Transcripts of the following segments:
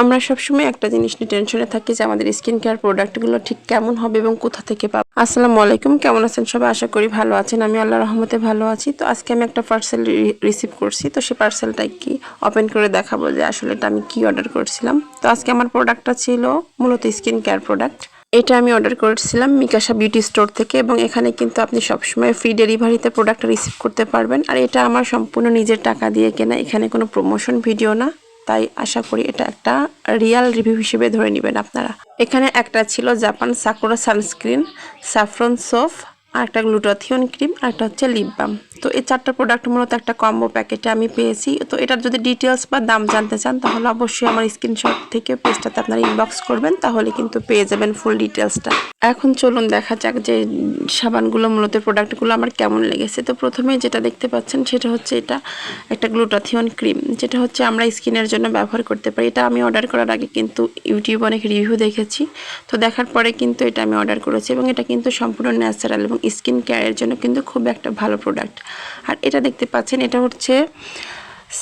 আমরা সবসময় একটা জিনিস নিয়ে টেনশনে থাকি যে আমাদের স্কিন কেয়ার প্রোডাক্টগুলো ঠিক কেমন হবে এবং কোথা থেকে পাবো। আসসালামু আলাইকুম, কেমন আছেন সবাই? আশা করি ভালো আছেন। আমি আল্লাহ রহমতে ভালো আছি। তো আজকে আমি একটা পার্সেল রিসিভ করছি। তো সেই পার্সেলটা কি ওপেন করে দেখাবো যে আসলে এটা আমি কি অর্ডার করছিলাম। তো আজকে আমার প্রোডাক্টটা ছিল মূলত স্কিন কেয়ার প্রোডাক্ট এটা আমি অর্ডার করেছিলাম মিকাশা বিউটি স্টোর থেকে এবং এখানে কিন্তু আপনি সবসময় ফ্রি ডেলিভারিতে প্রোডাক্ট রিসিভ করতে পারবেন। আর এটা আমার সম্পূর্ণ নিজের টাকা দিয়ে কেনা। এখানে কোনো প্রমোশন ভিডিও না। তাই আশা করি এটা একটা রিয়াল রিভিউ হিসেবে ধরে নেবেন আপনারা। এখানে একটা ছিল Japan Sakura sunscreen saffron soap আর একটা গ্লুটাথিয়ন ক্রিম আর একটা হচ্ছে লিপ বাম তো এই চারটা প্রোডাক্ট মূলত একটা কম্বো প্যাকেটে আমি পেয়েছি। তো এটার যদি ডিটেলস বা দাম জানতে চান, তাহলে অবশ্যই আমার স্ক্রিনশট থেকে পেজটাতে আপনারা ইনবক্স করবেন, তাহলে কিন্তু পেয়ে যাবেন ফুল ডিটেলসটা এখন চলুন দেখা যাক যে সাবানগুলো, মূলত প্রোডাক্টগুলো আমার কেমন লেগেছে। তো প্রথমে যেটা দেখতে পাচ্ছেন সেটা হচ্ছে এটা, একটা গ্লুটাথিয়ন ক্রিম, যেটা হচ্ছে আমরা স্কিনের জন্য ব্যবহার করতে পারি। এটা আমি অর্ডার করার আগে কিন্তু ইউটিউবে অনেক রিভিউ দেখেছি। তো দেখার পরে কিন্তু এটা আমি অর্ডার করেছি এবং এটা কিন্তু সম্পূর্ণ ন্যাচারাল এবং স্কিন কেয়ারের জন্য কিন্তু খুব একটা ভালো প্রোডাক্ট। আর এটা দেখতে পাচ্ছেন, এটা হচ্ছে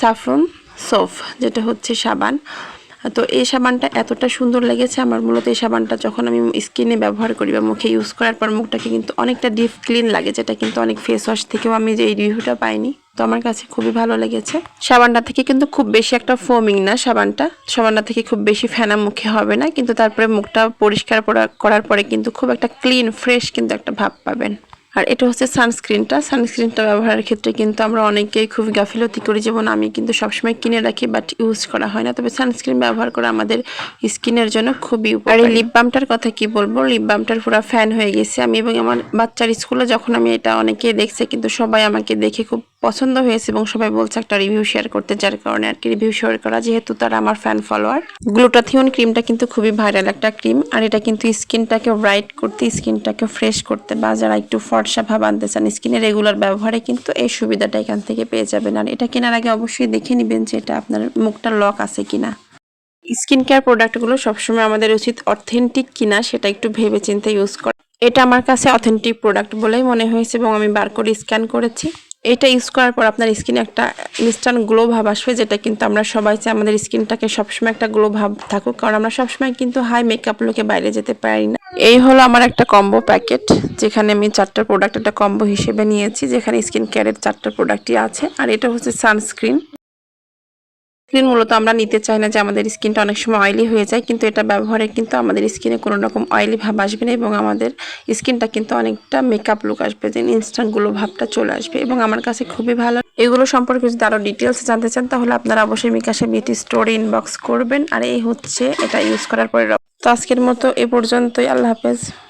সাফরন সোফ, যেটা হচ্ছে সাবান। তো এই সাবানটা এতটা সুন্দর লেগেছে আমার মূলত এই সাবানটা যখন আমি স্কিনে ব্যবহার করি বা মুখে ইউজ করার পর মুখটাকে কিন্তু অনেকটা ডিপ ক্লিন লাগে, যেটা কিন্তু অনেক ফেস ওয়াশ থেকেও আমি যে এই রিভিউটা পাইনি। তো আমার কাছে খুবই ভালো লেগেছে। সাবানটা থেকে কিন্তু খুব বেশি একটা ফোমিং না সাবানটা। সাবানটা থেকে খুব বেশি ফেনা মুখে হবে না, কিন্তু তারপরে মুখটা পরিষ্কার করা- করার পরে কিন্তু খুব একটা ক্লিন ফ্রেশ কিন্তু একটা ভাব পাবেন। আর এটা হচ্ছে সানস্ক্রিনটা সানস্ক্রিনটা ব্যবহারের ক্ষেত্রে কিন্তু আমরা অনেকেই খুব গাফিলতি করি। যেমন আমি কিন্তু সবসময় কিনে রাখি বাট ইউজ করা হয় না। তবে সানস্ক্রিন ব্যবহার করা আমাদের স্কিনের জন্য খুবই উপকার। আর এই লিপ বামটার কথা কি বলব? লিপ বামটার পুরো ফ্যান হয়ে গেছে। আমি এবং আমার বাচ্চার স্কুলে যখন আমি এটা অনেকেই দেখছে, কিন্তু সবাই আমাকে দেখে খুব পছন্দ হয়েছে এবং সবাই বলছে একটা রিভিউ শেয়ার করতে, যার কারণে আর কি রিভিউ শেয়ার করা। যেহেতু তারা আমার ফ্যান ফলোয়ার গ্লুটাথিয়ন ক্রিমটা কিন্তু খুবই ভাইরাল একটা ক্রিম আর এটা কিন্তু স্কিনটাকে ব্রাইট করতে স্কিনটাকে ফ্রেশ করতে বা যারা একটু ফর্সা ভাব আনতে চান স্কিনে রেগুলার ব্যবহারে কিন্তু এই সুবিধাটা এখান থেকে পেয়ে যাবেন। আর এটা কেনার আগে অবশ্যই দেখে নেবেন যে এটা আপনার মুখটা লক আছে কিনা। স্কিন কেয়ার প্রোডাক্টগুলো সবসময় আমাদের উচিত অথেন্টিক কিনা, সেটা একটু ভেবে চিন্তে ইউজ করা। এটা আমার কাছে অথেন্টিক প্রোডাক্ট বলেই মনে হয়েছে এবং আমি বার করে স্ক্যান করেছি। এটা ইউজ করার পর আপনার স্কিনে একটা ইনস্ট্যান্ট গ্লো ভাব আসবে, যেটা কিন্তু আমরা সবাই চাই আমাদের স্কিনটাকে সবসময় একটা গ্লো ভাব থাকুক, কারণ আমরা সবসময় কিন্তু হাই মেকআপ লুকে বাইরে যেতে পারি না। এই হলো আমার একটা কম্বো প্যাকেট যেখানে আমি চারটা প্রোডাক্ট একটা কম্বো হিসেবে নিয়েছি, যেখানে স্কিন কেয়ারের চারটা প্রোডাক্টই আছে, আর এটা হচ্ছে সানস্ক্রিন স্কিন মূলত আমরা নিতে চাই না যে আমাদের স্কিনটা অনেক সময় অয়েলি হয়ে যায়, কিন্তু এটা ব্যবহারে কিন্তু আমাদের স্কিনে কোনো রকম অয়েলি ভাব আসবে না এবং আমাদের স্কিনটা কিন্তু অনেকটা মেকআপ লুক আসবে যে ইনস্ট্যান্টগুলো ভাবটা চলে আসবে এবং আমার কাছে খুবই ভালো। এগুলো সম্পর্কে যদি আরও ডিটেলস জানতে চান, তাহলে আপনারা অবশ্যই মিকাশা বিউটি স্টোরে ইনবক্স করবেন। আর এই হচ্ছে, এটা ইউজ করার পরে তো আজকের মতো এ পর্যন্তই, আল্লাহ হাফেজ।